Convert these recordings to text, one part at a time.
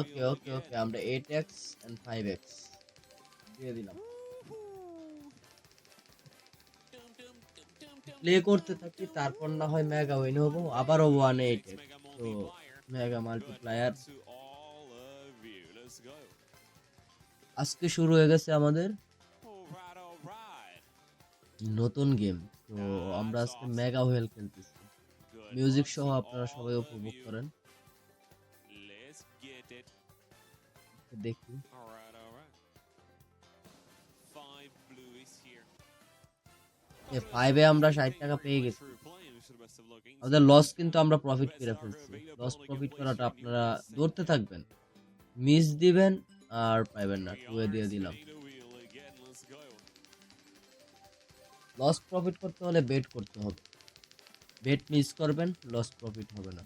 ওকে okay okay আমরা eight X and five play করতে থাকি, তারপর না হয় মেগা উইন হব, আবারও ওয়ান এইট তো মেগা মাল্টিপ্লায়ার আজকে শুরু হয়ে গেছে আমাদের নতুন গেম তো আমরা আজকে মেগা ওয়েল খেলতেছি। মিউজিক সহ আপনারা সবাই উপভোগ করেন। দেখি। ফাইভে আমরা ষাট টাকা পেয়ে গেছি। আমাদের লস কিন্তু আমরা প্রফিট করে ফেলছি। লস প্রফিট করাটা আপনারা ধরতে থাকবেন। মিস দিবেন আর পাইবেন না। টু এ দিয়ে দিলাম। লস প্রফিট করতে হলে বেট করতে হবে। বেট মিস করবেন লস প্রফিট হবে না।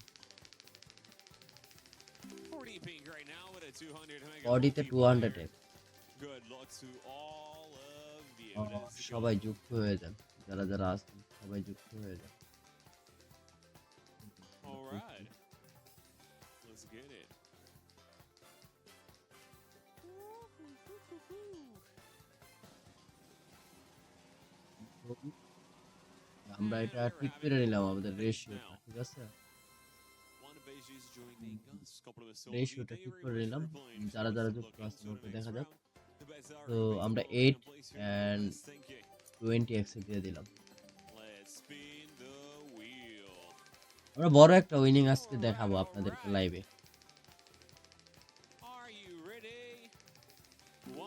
বডিতে টু হান্ড্রেড সবাই যুক্ত হয়ে যান। যারা যারা সবাই যুক্ত হয়ে যান। Alright. Let's get it. আমরা এটা ঠিক করে নিলাম আমাদের রেশিওটা ঠিক আছে? রেশিওটা ঠিক করে নিলাম। যারা যারা যুক্ত দেখা যাক। তো আমরা এইট অ্যান্ড টোয়েন্টি এক্সে দিয়ে দিলাম। আমরা বড় একটা উইনিং আজকে দেখাবো আপনাদেরকে লাইভে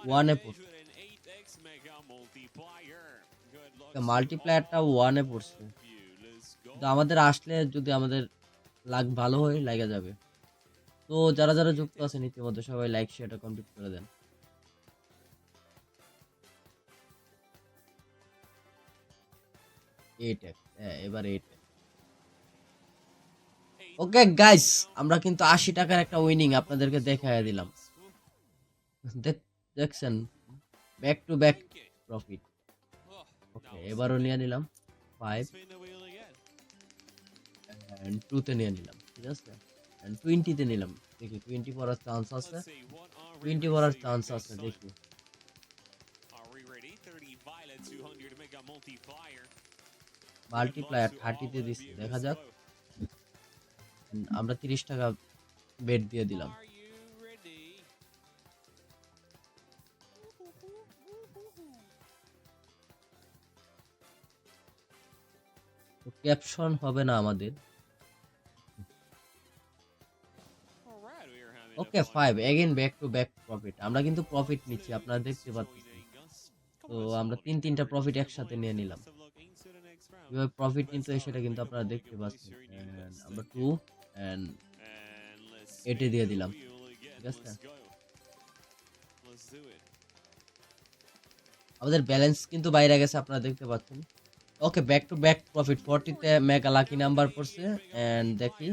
ওয়ানে মাল্টিপ্লায়ারটা ওয়ানে পড়ছে। তো আমাদের আসলে যদি আমাদের লাগ ভালো হয় লাগা যাবে। তো যারা যারা যুক্ত আছেন ইতিমধ্যে সবাই লাইক শেয়ারটা কমপ্লিট করে দেন। হ্যাঁ এবার ওকে গাইস আমরা কিন্তু আশি টাকার একটা উইনিং আপনাদেরকে দেখাই দিলাম। দেখছেন? Back to back profit okay এবারও নিয়ে নিলাম। ফাইভ অ্যান্ড টুতে নিয়ে নিলাম ঠিক আছে? অ্যান্ড টোয়েন্টিতে নিলাম দেখি টোয়েন্টি পড়ার চান্স আছে? টোয়েন্টি পড়ার চান্স আছে দেখি। মাল্টিপ্লায়ার থার্টিতে দিচ্ছি দেখা যাক। আমরা তিরিশ টাকা বেড দিয়ে দিলাম। ক্যাপশন হবে না আমাদের। Okay five again back to back profit আমরা কিন্তু প্রফিট নিচ্ছি আপনারা দেখতে পাচ্ছেন। তো আমরা তিন তিনটা প্রফিট একসাথে নিয়ে নিলাম। কীভাবে প্রফিট নিতে হয় সেটা কিন্তু আপনারা দেখতে পাচ্ছেন। আমরা টু অ্যান্ড এটে দিয়ে দিলাম। ঠিক আছে? আমাদের ব্যালেন্স কিন্তু বাইরে গেছে আপনারা দেখতে পাচ্ছেন। Okay back to back profit ফোরটিতে mega lucky number পড়ছে। অ্যান্ড দেখি।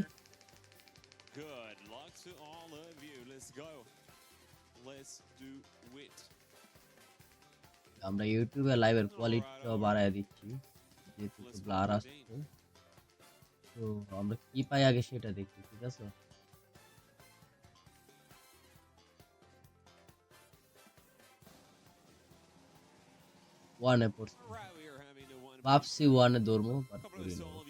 To all of you. Let's go. Let's do it. আমরা ইউটিউবে লাইভের কোয়ালিটিটাও বাড়ায় দিচ্ছি যেহেতু ব্লার আসছে তো আমরা কি পাই আগে সেটা দেখি ঠিক আছে ওয়ানে পড়ছে Right, we are having the one. ভাবছি ওয়ানে ধরবো বাট Couple of করি the না solo